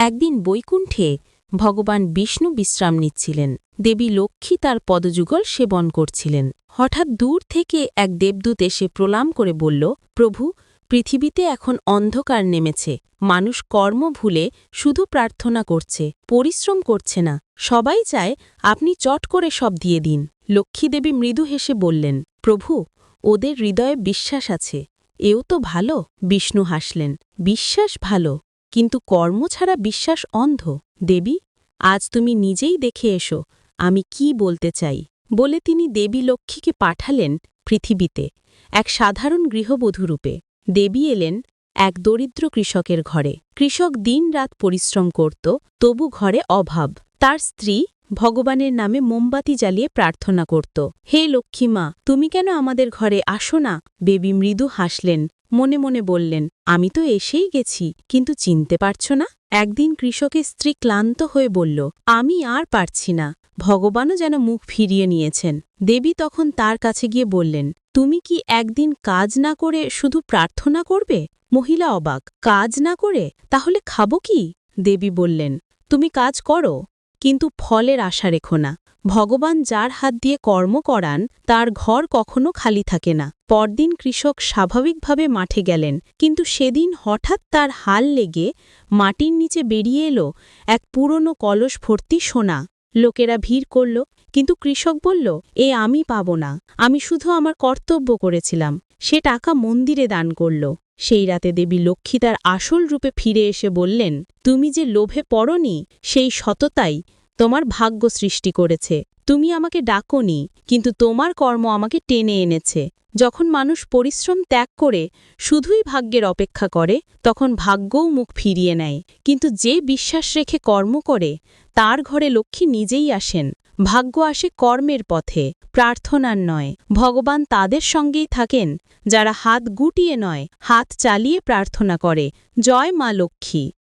একদিন বৈকুণ্ঠে ভগবান বিষ্ণু বিশ্রাম নিচ্ছিলেন। দেবী লক্ষ্মী তার পদযুগল সেবন করছিলেন। হঠাৎ দূর থেকে এক দেবদূত এসে প্রলাম করে বলল, প্রভু, পৃথিবীতে এখন অন্ধকার নেমেছে। মানুষ কর্ম ভুলে শুধু প্রার্থনা করছে, পরিশ্রম করছে না। সবাই চায় আপনি চট করে সব দিয়ে দিন। লক্ষ্মীদেবী মৃদু হেসে বললেন, প্রভু, ওদের হৃদয়ে বিশ্বাস আছে। এও তো ভালো। বিষ্ণু হাসলেন, বিশ্বাস ভালো। কিন্তু কর্ম ছাড়া বিশ্বাস অন্ধ। দেবী, আজ তুমি নিজেই দেখে এসো, আমি কি বলতে চাই? বলে তিনি দেবী লক্ষ্মীকে পাঠালেন পৃথিবীতে, এক সাধারণ গৃহবধূরূপে দেবী এলেন এক দরিদ্র কৃষকের ঘরে। কৃষক দিনরাত পরিশ্রম করত, তবু ঘরে অভাব। তার স্ত্রী ভগবানের নামে মোমবাতি জ্বালিয়ে প্রার্থনা করত, হে লক্ষ্মীমা তুমি কেন আমাদের ঘরে আসো না? বেবি মৃদু হাসলেন মনে মনে বললেন, আমি তো এসেই গেছি, কিন্তু চিনতে পারছ না? একদিন কৃষকের স্ত্রী ক্লান্ত হয়ে বলল, আমি আর পারছি না, ভগবানও যেন মুখ ফিরিয়ে নিয়েছেন। দেবী তখন তার কাছে গিয়ে বললেন, তুমি কি একদিন কাজ না করে শুধু প্রার্থনা করবে? মহিলা অবাক, কাজ না করে? তাহলে খাব কি? দেবী বললেন, তুমি কাজ করো, কিন্তু ফলের আশা রেখো না। ভগবান যার হাত দিয়ে কর্ম করান, তার ঘর কখনো খালি থাকে না। পরদিন কৃষক স্বাভাবিকভাবে মাঠে গেলেন, কিন্তু সেদিন হঠাৎ তার হাল লেগে মাটির নিচে বেরিয়ে এলো এক পুরনো কলস ভর্তি সোনা। লোকেরা ভিড় করল, কিন্তু কৃষক বলল, এ আমি পাব না, আমি শুধু আমার কর্তব্য করেছিলাম। সে টাকা মন্দিরে দান করল। সেই রাতে দেবী লক্ষ্মী তার আসল রূপে ফিরে এসে বললেন, তুমি যে লোভে পড়নি, সেই সততাই তোমার ভাগ্য সৃষ্টি করেছে। তুমি আমাকে ডাকনি, কিন্তু তোমার কর্ম আমাকে টেনে এনেছে। যখন মানুষ পরিশ্রম ত্যাগ করে, শুধুই ভাগ্যের অপেক্ষা করে, তখন ভাগ্যও মুখ ফিরিয়ে নেয়। কিন্তু যে বিশ্বাস রেখে কর্ম করে, তার ঘরে লক্ষ্মী নিজেই আসেন। ভাগ্য আসে কর্মের পথে, প্রার্থনার নয়। ভগবান তাদের সঙ্গেই থাকেন, যারা হাত গুটিয়ে নয়, হাত চালিয়ে প্রার্থনা করে। জয় মা লক্ষ্মী।